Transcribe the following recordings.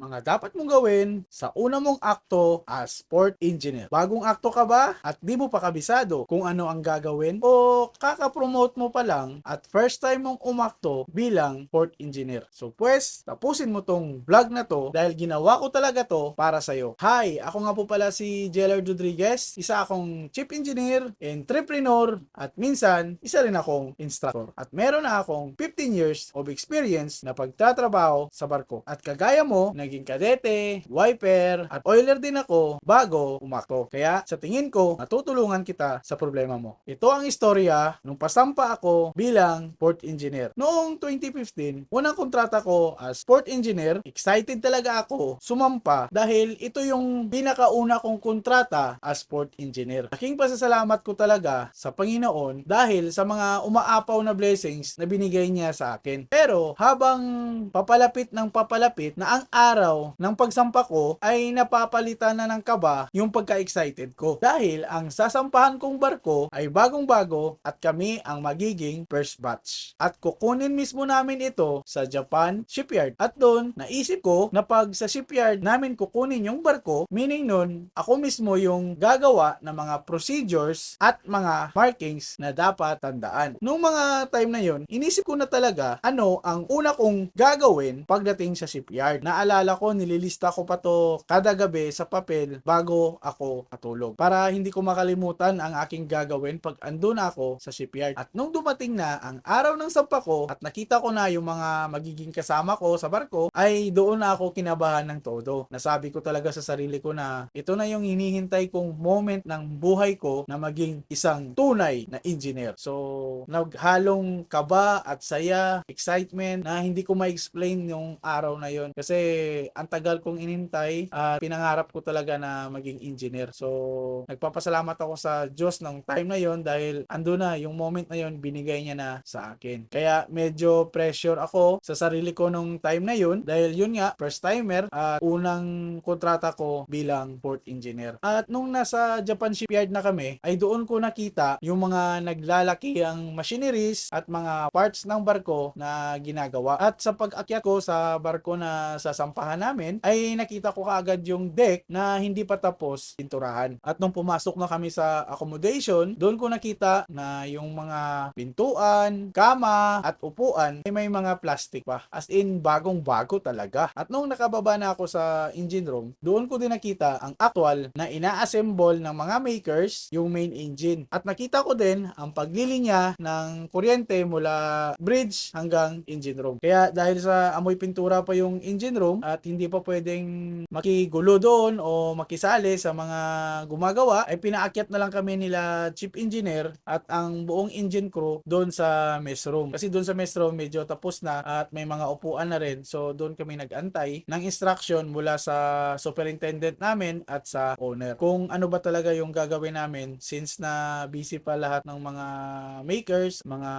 mga dapat mong gawin sa una mong akto as port engineer. Bagong akto ka ba at di mo pa kabisado kung ano ang gagawin o kaka-promote mo pa lang at first time mong umakto bilang port engineer. So pues, tapusin mo tong vlog na to dahil ginawa ko talaga to para sa'yo. Hi, ako nga po pala si Jeller Rodriguez, isa akong chief engineer, entrepreneur, at minsan, isa rin akong instructor. At meron na akong 15 years of experience na pagtatrabaho sa barko. At kagaya mo, naging kadete, wiper, at oiler din ako bago umakto. Kaya sa tingin ko, matutulungan kita sa problema mo. Ito ang istorya nung pasampa ako bilang port engineer. Noong 2015, unang kontrata ko as port engineer, excited talaga ako sumampa dahil ito yung pinakauna kong kontrata as port engineer. Aking pasasalamat ko talaga sa Panginoon dahil sa mga umaapaw na blessings na binigay niya sa akin. Pero habang papalapit ng papalapit na ang araw ng pagsampa ko ay napapalitan na ng kaba yung pagka-excited ko. Dahil ang sasampahan kong barko ay bagong-bago at kami ang magiging first batch. At kukunin mismo namin ito sa Japan shipyard. At doon, naisip ko na pag sa shipyard namin kukunin yung barko, meaning nun, ako mismo yung gagawa ng mga procedures at mga markings na dapat tandaan. Nung mga time na yon, inisip ko na talaga ano ang una kong gagawin pagdating sa shipyard. Naalala ko, nililista ko pa to kada gabi sa papel bago ako matulog. Para hindi ko makalimutan ang aking gagawin pag andun ako sa shipyard. At nung dumating na ang araw ng sampa ko at nakita ko na yung mga magiging kasama ko sa barko, ay doon ako kinabahan ng todo. Nasabi ko talaga sa sarili ko na ito na yung hinihintay kong moment ng buhay ko na maging isang tunay na engineer. So, naghalong kaba at saya, excitement na hindi ko ma-explain yung araw na yon kasi ang tagal kong inintay at pinangarap ko talaga na maging engineer. So, nagpapasalamat ako sa Diyos ng time na yon dahil ando na yung moment na yon binigay niya na sa akin. Kaya medyo pressure ako sa sarili ko nung time na yon dahil yun nga first timer at unang kontrata ko bilang port engineer. At nung nasa Japan shipyard na kami ay doon ko nakita yung mga naglalaki ang machineries at mga parts ng barko na ginagawa. At sa pag-akyat ko sa barko na sasampahan namin ay nakita ko kaagad yung deck na hindi pa tapos pinturahan. At nung pumasok na kami sa accommodation, doon ko nakita na yung mga pintuan, kama at upuan ay may mga plastic pa. As in bagong bago talaga. At nung nakababa na ako sa engine room, doon ko din nakita ang actual na ina-assemble ng mga makers yung main engine. At nakita ko din ang paglilinya ng kuryente mula bridge hanggang engine room. Kaya dahil sa amoy pintura pa yung engine room at hindi pa pwedeng makigulo doon o makisali sa mga gumagawa, ay pinaakyat na lang kami nila chief engineer at ang buong engine crew doon sa mess room. Kasi doon sa mess room medyo tapos na at may mga upuan na rin. So doon kami nag-antay ng instruction mula sa superintendent namin at sa owner. Kung ano ba talaga yung gagawin namin since na busy pa lahat ng mga makers, mga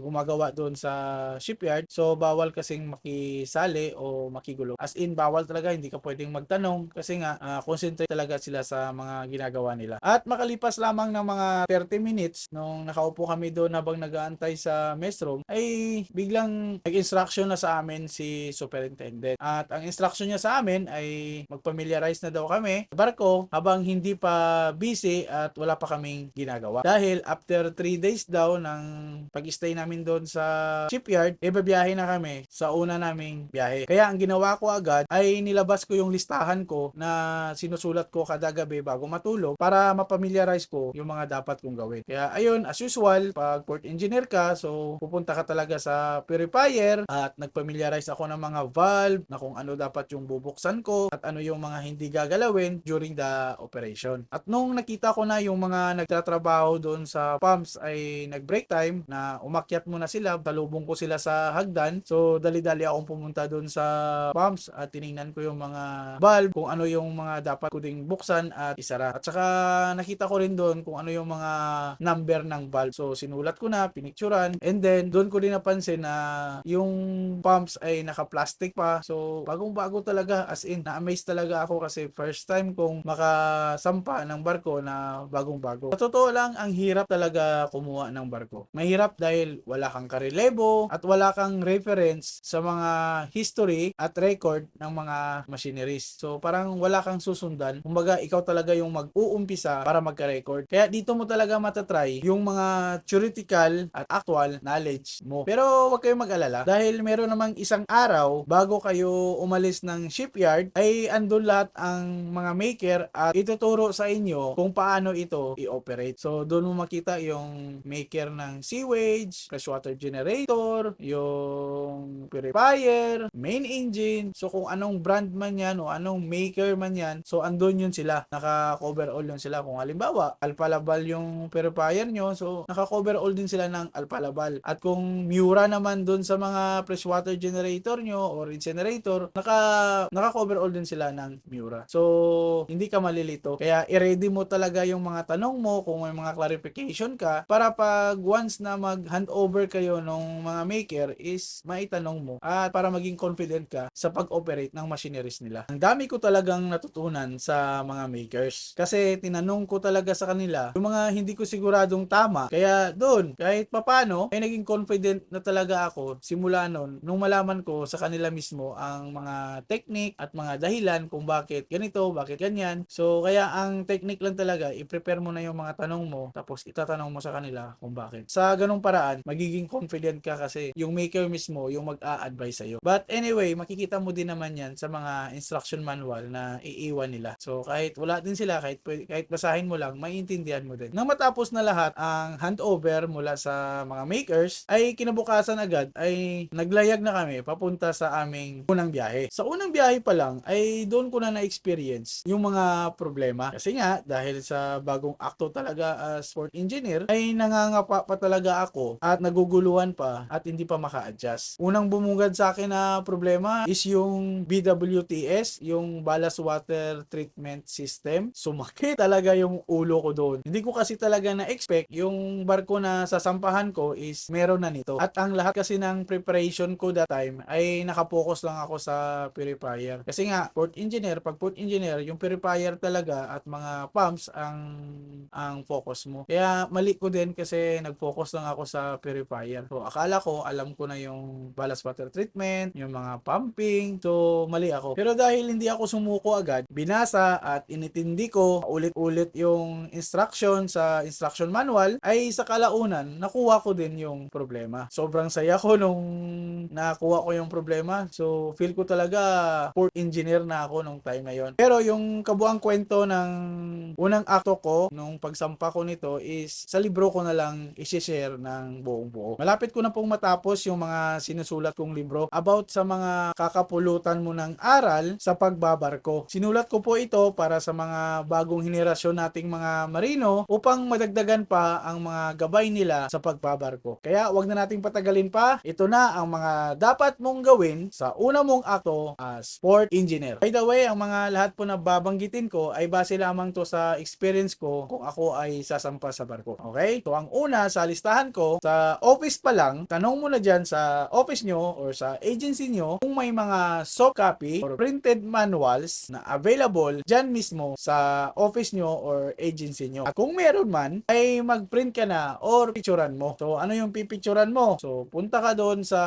gumagawa doon sa shipyard. So bawal kasing makisali o makigulo. As in bawal talaga, hindi ka pwedeng magtanong kasi nga ah, concentrate talaga sila sa mga ginagawa nila. At makalipas lamang ng mga 30 minutes nung nakaupo kami doon habang nag-aantay sa mess room ay biglang nag-instruction na sa amin si superintendent. At ang instruction niya sa amin ay mag-familiarize na daw kami sa barko habang hindi pa busy at wala pa kaming ginagawa. Dahil after 3 days daw ng pag-stay namin doon sa shipyard, e babiyahe na kami sa una naming biyahe. Kaya ang ginawa ko agad ay nilabas ko yung listahan ko na sinusulat ko kada gabi bago matulog para mapamiliarize ko yung mga dapat kong gawin. Kaya ayun, as usual, pag port engineer ka, so pupunta ka talaga sa purifier at nagpamiliarize ako ng mga valve na kung ano dapat yung bubuksan ko at ano yung mga hindi gagalawin during the operation. At nung nakita ko na yung mga nagtatrabaho doon sa pumps ay nag-break time na umakyat muna sila, talubong ko sila sa hagdan. So dali-dali akong pumunta doon sa pumps at tiningnan ko yung mga valve, kung ano yung mga dapat ko ding buksan at isara. At saka nakita ko rin doon kung ano yung mga number ng valve. So sinulat ko na, pinicturan, and then doon ko din napansin na yung pumps ay naka-plastic pa. So bagong-bago talaga as in na-amaze talaga ako kasi first time kong makasampa ng barko na bagong-bago. Sa totoo lang, ang hirap talaga kumuha ng barko. Mahirap dahil wala kang karelebo at wala kang reference sa mga history at record mag-record ng mga machineries. So parang wala kang susundan. Kumbaga ikaw talaga yung mag-uumpisa para magka-record. Kaya dito mo talaga matatry yung mga theoretical at actual knowledge mo. Pero huwag kayong mag-alala dahil meron namang isang araw bago kayo umalis ng shipyard ay andun lahat ang mga maker at ituturo sa inyo kung paano ito i-operate. So doon mo makita yung maker ng sewage, freshwater generator, yung purifier, main engine. So kung anong brand man yan o anong maker man yan, so andun yun sila. Naka-cover all yun sila. Kung halimbawa, Alfa Laval yung purifier nyo, so naka-cover all din sila ng Alfa Laval. At kung Miura naman dun sa mga freshwater generator nyo or incinerator, naka, naka-cover all din sila ng Miura. So, hindi ka malilito. Kaya i-ready mo talaga yung mga tanong mo kung may mga clarification ka para pag once na mag-handover kayo ng mga maker is maitanong mo at para maging confident ka sa pag-operate ng machineries nila. Ang dami ko talagang natutunan sa mga makers kasi tinanong ko talaga sa kanila yung mga hindi ko siguradong tama. Kaya doon, kahit papano, ay naging confident na talaga ako simula noon nung malaman ko sa kanila mismo ang mga technique at mga dahilan kung bakit ganito, bakit ganyan. So, kaya ang technique lang talaga, i-prepare mo na yung mga tanong mo tapos itatanong mo sa kanila kung bakit. Sa ganung paraan, magiging confident ka kasi yung maker mismo yung mag-a-advise sa'yo. But anyway, makikita mo din naman yan sa mga instruction manual na iiwan nila. So, kahit wala din sila, kahit, kahit basahin mo lang, maiintindihan mo din. Nang matapos na lahat ang handover mula sa mga makers, ay kinabukasan agad ay naglayag na kami papunta sa aming unang biyahe. Sa unang biyahe pa lang ay doon ko na na-experience yung mga problema. Kasi nga, dahil sa bagong akto talaga as sport engineer, ay nangangapa pa talaga ako at naguguluhan pa at hindi pa maka-adjust. Unang bumungad sa akin na problema is yung BWTS, yung ballast water treatment system. Sumakit talaga yung ulo ko doon. Hindi ko kasi talaga na-expect yung barko na sasampahan ko is meron na nito. At ang lahat kasi ng preparation ko that time ay nakapokus lang ako sa purifier. Kasi nga, port engineer, pag port engineer, yung purifier talaga at mga pumps ang ang focus mo. Kaya mali ko din kasi nag-focus lang ako sa purifier. So akala ko alam ko na yung ballast water treatment, yung mga pumping. So mali ako. Pero dahil hindi ako sumuko agad, binasa at initindi ko ulit-ulit yung instruction sa instruction manual ay sa kalaunan nakuha ko din yung problema. Sobrang saya ko nung nakuha ko yung problema. So feel ko talaga port engineer na ako nung time na yon. Pero yung kabuang kwento ng unang akto ko nung pagsampa ko nito is sa libro ko na lang isi-share ng buong buo. Malapit ko na pong matapos yung mga sinusulat kong libro about sa mga kakapulutan mo ng aral sa pagbabarko. Sinulat ko po ito para sa mga bagong henerasyon nating mga marino upang madagdagan pa ang mga gabay nila sa pagbabarko. Kaya wag na nating patagalin pa. Ito na ang mga dapat mong gawin sa una mong akto as sport engineer. By the way, ang mga lahat po na babanggitin ko ay base lamang to sa experience ko kung ako ay sasampa sa barko. Okay? So ang una sa listahan ko, sa office pa lang, tanong mo na dyan sa office nyo or sa agency nyo kung may mga soft copy or printed manuals na available dyan mismo sa office nyo or agency nyo. At kung meron man, ay mag-print ka na or picturean mo. So ano yung pipicturean mo? So punta ka doon sa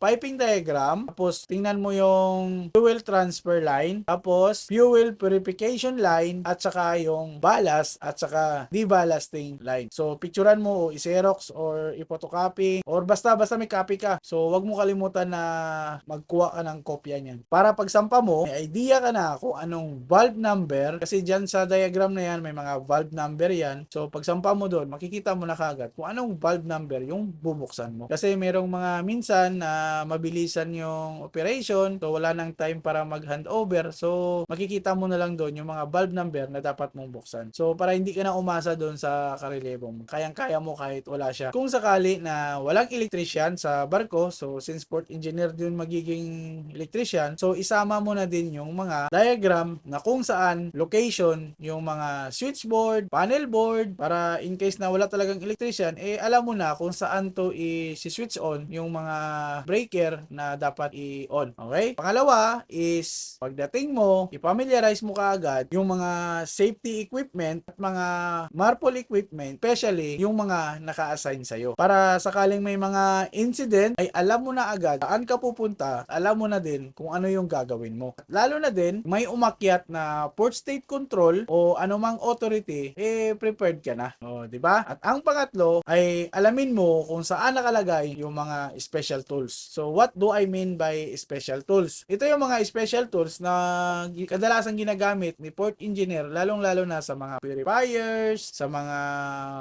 piping diagram, tapos tingnan mo yung fuel transfer line, tapos fuel purification line, at saka yung ballast at saka deballasting line. So picturean mo o i-xerox or i-photocopy or basta basta may copy ka. So wag mo kalimutan na magkuha ka ng kopya niyan. Para pagsampa mo, may idea ka na kung anong valve number kasi diyan sa diagram na yan may mga valve number yan. So pagsampa mo doon, makikita mo na kagad kung anong valve number yung bubuksan mo. Kasi merong mga minsan na mabilisan yung operation, so wala nang time para mag-handover. So makikita mo na lang doon yung mga valve number na dapat mong buksan. So para hindi ka na umasa doon sa karelebo mo. Kayang-kaya mo kahit wala siya. Kung sakali na walang electrician sa barko, so since port engineer din magiging electrician, so isama mo na din yung mga diagram na kung saan location yung mga switchboard, panel board, para in case na wala talagang electrician, eh alam mo na kung saan to i-switch on yung mga breaker na dapat i-on. Okay? Pangalawa is pagdating mo, i-familiarize mo kaagad yung mga safety equipment at mga marpol equipment, especially yung mga naka-assign sa'yo. Para sakaling may mga incident, ay alam mo na agad saan ka pupunta, alam mo na din kung ano yung gagawin mo. Lalo na din, may umakyat na port state control o anumang authority, eh prepared ka na. O, di ba? At ang pangatlo ay alamin mo kung saan nakalagay yung mga special tools. So, what do I mean by special tools? Ito yung mga special tools na kadalasan ginagamit ni port engineer, lalong-lalo na sa mga purifiers, sa mga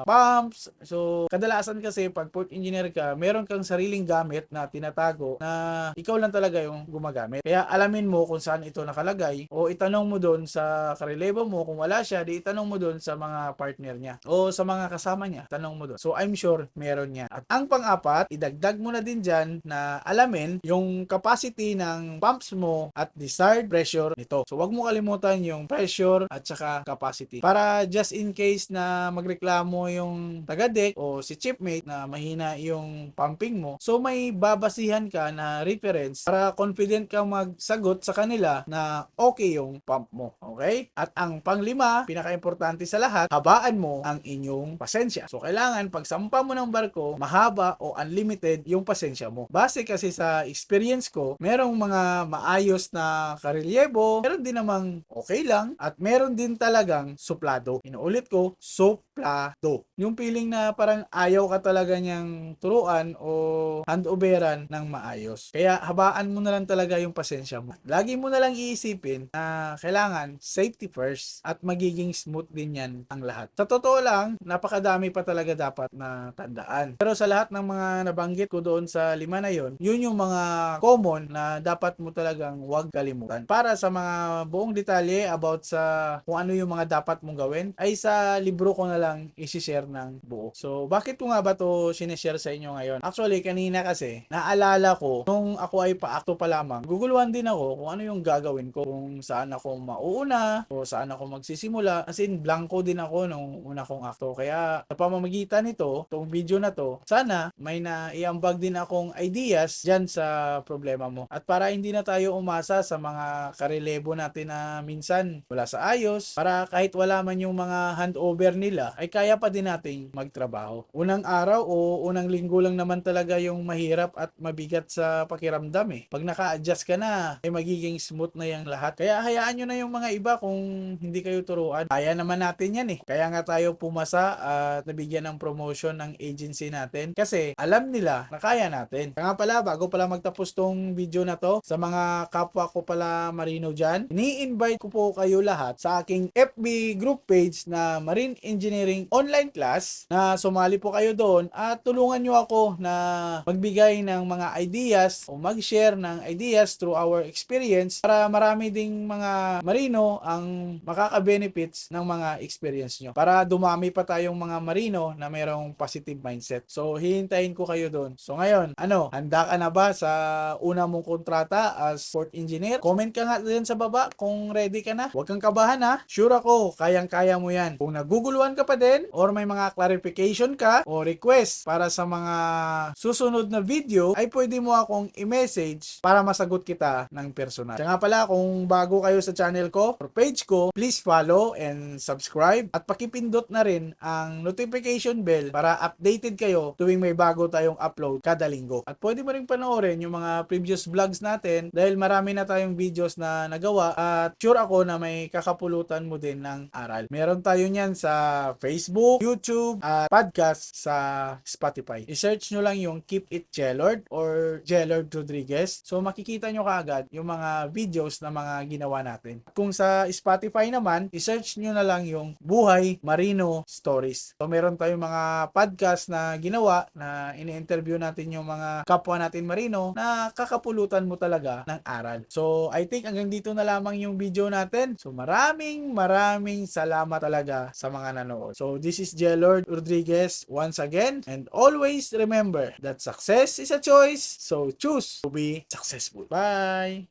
pumps. So, kadalasan kasi pag port engineer ka, meron kang sariling gamit na tinatago na ikaw lang talaga yung gumagamit. Kaya alamin mo kung saan ito nakalagay o itanong mo doon sa karelebo mo kung wala siya, di itanong mo doon sa mga partner niya o sa mga kasama niya. Tanong mo doon. So, I'm sure meron niya. At ang pang-apat, idagdag mo na din dyan na alamin yung capacity ng pumps mo at desired pressure nito. So, wag mo kalimutan yung pressure at saka capacity. Para just in case na magreklamo yung taga-deck o si chipmate na mahina yung pumping mo, so may babasihan ka na reference para confident ka magsagot sa kanila na okay yung pump mo. Okay? At ang panglima, pinaka-importante sa lahat, habaan mo ang inyong pasensya. So, kailangan pag sampa mo ng barko, mahaba o unlimited yung pasensya mo. Base kasi sa experience ko, merong mga maayos na karelyebo, meron din namang okay lang, at meron din talagang suplado. Inuulit ko, suplado. Yung feeling na parang ayaw ka talaga niyang turuan o handoveran ng maayos. Kaya habaan mo na lang talaga yung pasensya mo. Lagi mo na lang iisipin na kailangan safety first at magiging smooth din yan ang lahat. Sa totoo lang, napakadami pa talaga dapat na tandaan. Pero sa lahat ng mga nabanggit ko doon sa lima na yon, yun yung mga common na dapat mo talagang huwag kalimutan. Para sa mga buong detalye about sa kung ano yung mga dapat mong gawin, ay sa libro ko na lang isi-share ng buo. So, bakit ko nga ba to sinishare sa inyo ngayon? Actually, kanina kasi, naalala ko, nung ako ay paakto pa lamang, guguluhan din ako kung ano yung gagawin ko, kung saan ako mauuna, o saan ako magsisimula. As in, blanco din ako nung una kong akto. Kaya, sa pamamagitan nito, itong video na to, sana may naiambag din akong ideas dyan sa problema mo. At para hindi na tayo umasa sa mga karelebo natin na minsan wala sa ayos, para kahit wala man yung mga handover nila, ay kaya pa din nating magtrabaho. Unang araw o unang linggo lang naman talaga yung mahirap at mabigat sa pakiramdam eh. Pag naka-adjust ka na, ay magiging smooth na yung lahat. Kaya hayaan nyo na yung mga iba kung hindi kayo turuan. Kaya naman natin yan eh. Kaya nga tayo pumasa at nabigyan ng promotion ng agency natin kasi alam nila na kaya natin. Kaya nga pala, bago pala magtapos tong video na to, sa mga kapwa ko pala marino dyan, ini-invite ko po kayo lahat sa aking FB group page na Marine Engineering Online Class na sumali po kayo doon at tulungan nyo ako na magbigay ng mga ideas o mag-share ng ideas through our experience para marami ding mga marino ang makaka-benefits ng mga experience nyo. Para dumami pa tayong mga marino na mayroong positive mindset. So, hihintayin ko kayo doon. So, ngayon, ano, handa ka na ba sa una mong kontrata as port engineer? Comment ka nga dyan sa baba kung ready ka na. Huwag kang kabahan ha. Sure ako, kayang-kaya mo yan. Kung naguguluhan ka pa din or may mga clarification ka o request para sa mga susunod na video, ay pwede mo akong i-message para masagot kita ng personal. Kaya nga pala, kung bago kayo sa channel ko or page ko, please follow and subscribe at pakipindot na rin ang notification bell para updated kayo tuwing may bago tayong upload kada linggo. At pwede mo rin panoorin yung mga previous vlogs natin dahil marami na tayong videos na nagawa at sure ako na may kakapulutan mo din ng aral. Meron tayo niyan sa Facebook, YouTube, at podcast sa Spotify. I-search nyo lang yung Keep It Jellord or Jellord Rodriguez. So makikita nyo kaagad yung mga videos na mga ginawa natin. Kung sa Spotify naman, i-search nyo na lang yung Buhay Marino Stories. So meron tayong mga podcast na ginawa na ini-interview natin yung mga kapwa natin marino na kakapulutan mo talaga ng aral. So I think hanggang dito na lamang yung video natin. So maraming maraming salamat talaga sa mga nanood. So this is Jelord Rodriguez once again and always remember that success is a choice. So choose to be successful. Bye!